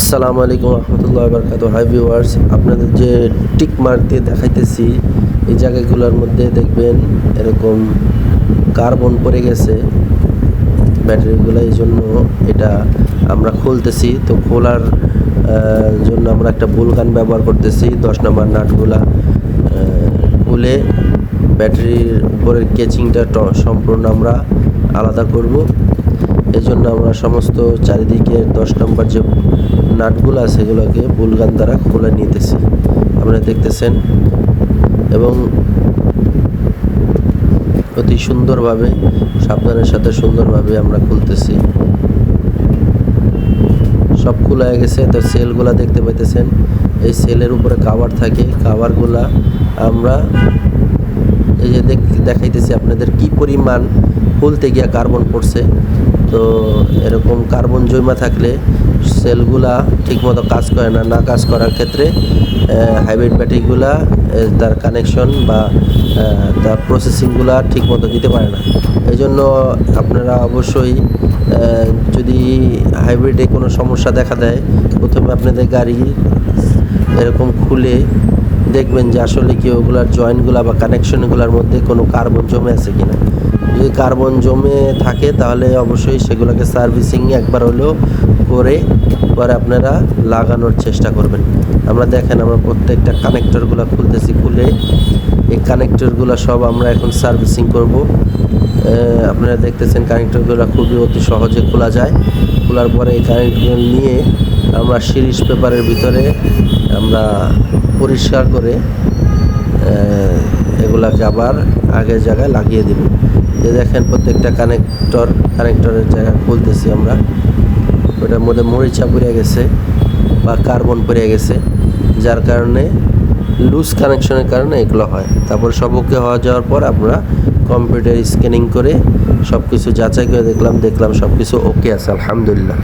আসসালামু আলাইকুম রহমতুল্লাহ বরকাত হাই ভিউয়ার্স আপনাদের যে টিক মার্ক দিয়ে দেখাইতেছি, এই জায়গাগুলোর মধ্যে দেখবেন এরকম কার্বন পড়ে গেছে ব্যাটারিগুলো, এই জন্য এটা আমরা খুলতেছি। তো খোলার জন্য আমরা একটা বুলগান ব্যবহার করতেছি, দশ নম্বর নাটগুলা খুলে ব্যাটারির উপরের কেচিংটা সম্পূর্ণ আমরা আলাদা করব। এই জন্য আমরা সমস্ত চারিদিকে দশ নম্বর যে নাটগুলো আছে সেগুলোকে বুলগান দ্বারা খুলে নিতেছি। আপনারা দেখতেছেন এবং অতি সুন্দরভাবে, সাবধানের সাথে সুন্দরভাবে আমরা খুলতেছি। সব খোলা গেছে, তো সেলগুলা দেখতে পাইতেছেন। এই সেলের উপরে কাভার থাকে। কাভারগুলা আমরা এই যে দেখ, দেখাইতেছি আপনাদের কি পরিমাণ খুলতে গিয়া কার্বন পড়ছে। তো এরকম কার্বন জমা থাকলে সেলগুলা ঠিকমতো কাজ করে না না কাজ করার ক্ষেত্রে হাইব্রিড ব্যাটারিগুলা তার কানেকশন বা তার প্রসেসিংগুলা ঠিকমতো দিতে পারে না। এই জন্য আপনারা অবশ্যই যদি হাইব্রিডে কোনো সমস্যা দেখা দেয়, প্রথমে আপনাদের গাড়ি এরকম খুলে দেখবেন যে আসলে কি ওগুলার জয়েন্টগুলা বা কানেকশনগুলোর মধ্যে কোনো কার্বন জমে আছে কিনা। যদি কার্বন জমে থাকে তাহলে অবশ্যই সেগুলোকে সার্ভিসিং একবার হলেও করে পরে আপনারা লাগানোর চেষ্টা করবেন। আমরা দেখেন আমরা প্রত্যেকটা কানেক্টরগুলো খুলতেছি খুলে। এই কানেক্টরগুলো সব আমরা এখন সার্ভিসিং করব। আপনারা দেখতেছেন কানেক্টরগুলো খুবই অতি সহজে খোলা যায়। খোলার পরে এই কানেক্টর নিয়ে আমরা সিরিজ পেপারের ভিতরে আমরা পরিষ্কার করে এগুলাকে আবার আগের জায়গায় লাগিয়ে দিব। যে দেখেন প্রত্যেকটা কানেক্টর কানেক্টরের জায়গা খুলতেছি আমরা। ওটার মধ্যে মরিচা পড়ে গেছে বা কার্বন পড়ে গেছে, যার কারণে লুজ কানেকশনের কারণে এগুলো হয়। তারপর সব ওকে হওয়া যাওয়ার পর আমরা কম্পিউটার স্ক্যানিং করে সব কিছু যাচাই করে দেখলাম দেখলাম সব কিছু ওকে আছে, আলহামদুলিল্লাহ।